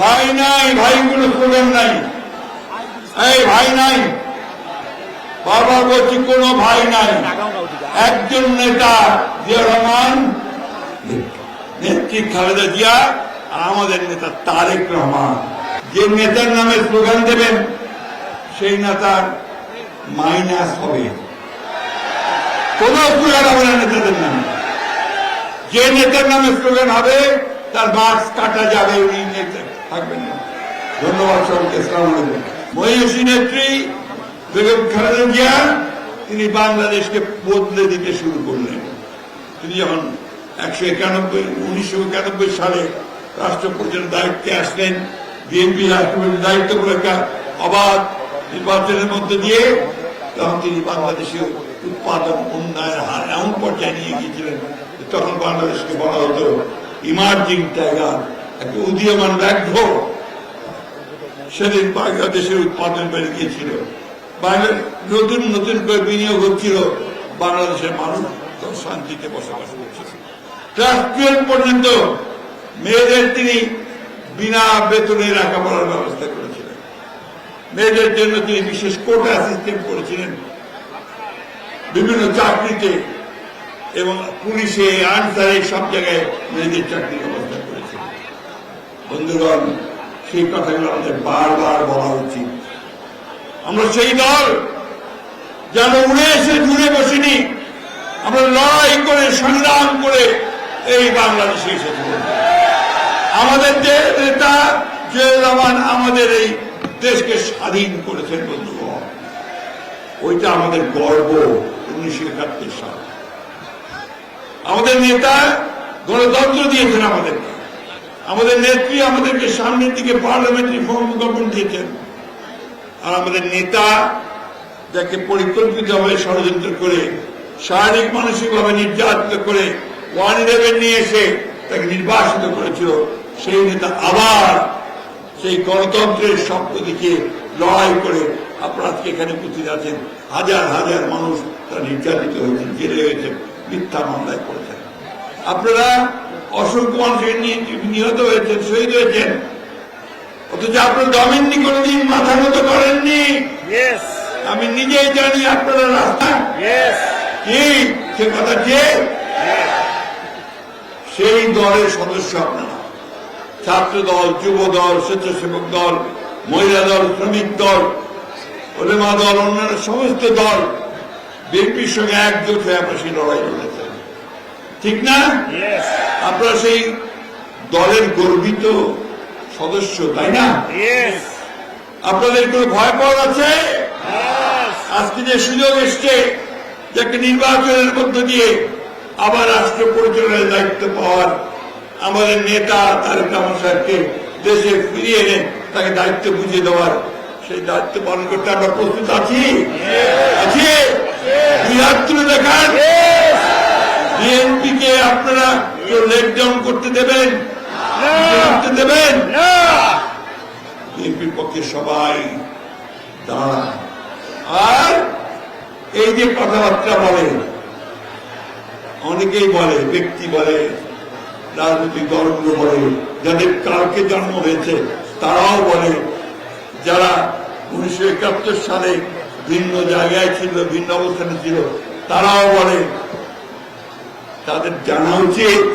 ভাই নাই ভাই কোনো স্লোগান নাই। এই ভাই নাই। বারবার বলছি, কোনো ভাই নাই। একজন নেতা জিয়া রহমান, নেত্রী খালেদা জিয়া, আর আমাদের নেতা তারেক রহমান। যে নেতার নামে স্লোগান দেবেন, সেই নেতার মাইনাস হবে। কোন স্লোগান হবে না নেতাদের নামে। যে নেতার নামে স্লোগান হবে, তার মাস্ক কাটা যাবে, উনি থাকবেন না। ধন্যবাদ সবাইকে ইসলাম আলাইকুম। মহিষী নেত্রী বেগম খালেদা জিয়া, তিনি বাংলাদেশকে বদলে দিতে শুরু করলেন। তিনি যখন একশো একানব্বই, উনিশশো একানব্বই সালে রাষ্ট্রপতির দায়িত্বে আসলেন, বিএনপি রাষ্ট্রপতির দায়িত্ব করে একটা অবাধ নির্বাচনের মধ্যে দিয়ে, তখন তিনি বাংলাদেশের উৎপাদন উন্নয়নের হার এমন পর্যায়ে নিয়ে গিয়েছিলেন তখন বাংলাদেশকে বলা হতো, ইমার্জিং টাইগার। একটা উদীয়মান ব্যাঘ্র সেদিন বাংলাদেশের উৎপাদন বেড়ে গিয়েছিল। নতুন নতুন করে বিনিয়োগ হচ্ছিল। বাংলাদেশের মানুষ শান্তিতে বসবাস করছিল। ক্লাস টুয়েলভ পর্যন্ত মেয়েদের তিনি বিনা বেতনে লেখাপড়ার ব্যবস্থা করেছিলেন। মেয়েদের জন্য তিনি বিশেষ কোটা সিস্টেম করেছিলেন। বিভিন্ন চাকরিতে এবং পুলিশে আনসারে সব জায়গায় মেয়েদের চাকরি করেছিলেন বন্ধুগণ, সেই কথাগুলো আমাদের বারবার বলা উচিত। আমরা সেই দল যেন উড়ে এসে জুড়ে বসিনি। আমরা লড়াই করে, সংগ্রাম করে এই বাংলাদেশে এসেছিলাম আমাদের যে নেতা রহমান আমাদের এই দেশকে স্বাধীন করেছেন, বন্ধুগণ। ওইটা আমাদের গর্ব উনিশশো একাত্তর সাল। আমাদের নেতা গণতন্ত্র দিয়েছেন আমাদেরকে। আমাদের নেত্রী আমাদেরকে সামনের দিকে পার্লামেন্টারি ফর্ম গঠন দিয়েছেন। আর আমাদের নেতা যাকে পরিকল্পিতভাবে ষড়যন্ত্র করে, শারীরিক, মানসিকভাবে নির্যাতিত করে ওয়ান ইলেভেন নিয়ে এসে তাকে নির্বাসিত করেছিল, সেই নেতা আবার সেই গণতন্ত্রের স্বপ্ন দিকে লড়াই করে আপনারা এখানে উপস্থিত আছেন। হাজার হাজার মানুষ তারা নির্যাতিত হয়েছেন, জেলে হয়েছে মিথ্যা মামলায় করেছেন আপনারা অসংখ্য মানুষের নিহত হয়েছেন শহীদ হয়েছেন। অথচ আপনার দমেননি কোনদিন মাথা মতো করেননি। আমি নিজেই জানি আপনারা রাস্তা। কি? সে কথা যে সেই দলের সদস্য আপনারা। ছাত্র দল যুব দল স্বেচ্ছাসেবক দল মহিলা দল শ্রমিক দল ওলেমা দল অন্যান্য সমস্ত দল বিএনপির সঙ্গে একজোট হয়ে আপনারা সেই লড়াই লড়েছেন ঠিক না? আপনারা সেই দলের গর্বিত সদস্য তাই না? আপনাদের কোনো ভয় পাওয়ার আছে? আজকে যে সুযোগ এসছে যে একটা নির্বাচনের মধ্য দিয়ে আবার রাষ্ট্র পরিচালনার দায়িত্ব পাওয়ার আমাদের নেতা তারেক রহমান সাহেবকে দেশে ফিরিয়ে এনে তাকে দায়িত্ব বুঝিয়ে দেওয়ার সেই দায়িত্ব পালন করতে আমরা প্রস্তুত আছি? আছি? দেখান। বিএনপি কে আপনারা কেউ লেট ডাউন করতে দেবেন? করতে দেবেন? বিএনপির পক্ষে সবাই দাঁড়ান। আর এই যে কথাবার্তা বলে অনেকেই বলে ব্যক্তি বলে রাজনৈতিক দলগুলো বলে যাদের কালকে জন্ম হয়েছে তারাও বলে যারা উনিশশো একাত্তর সালে ভিন্ন জায়গায় ছিল ভিন্ন অবস্থানে ছিল তারাও বলে তাদের জানা উচিত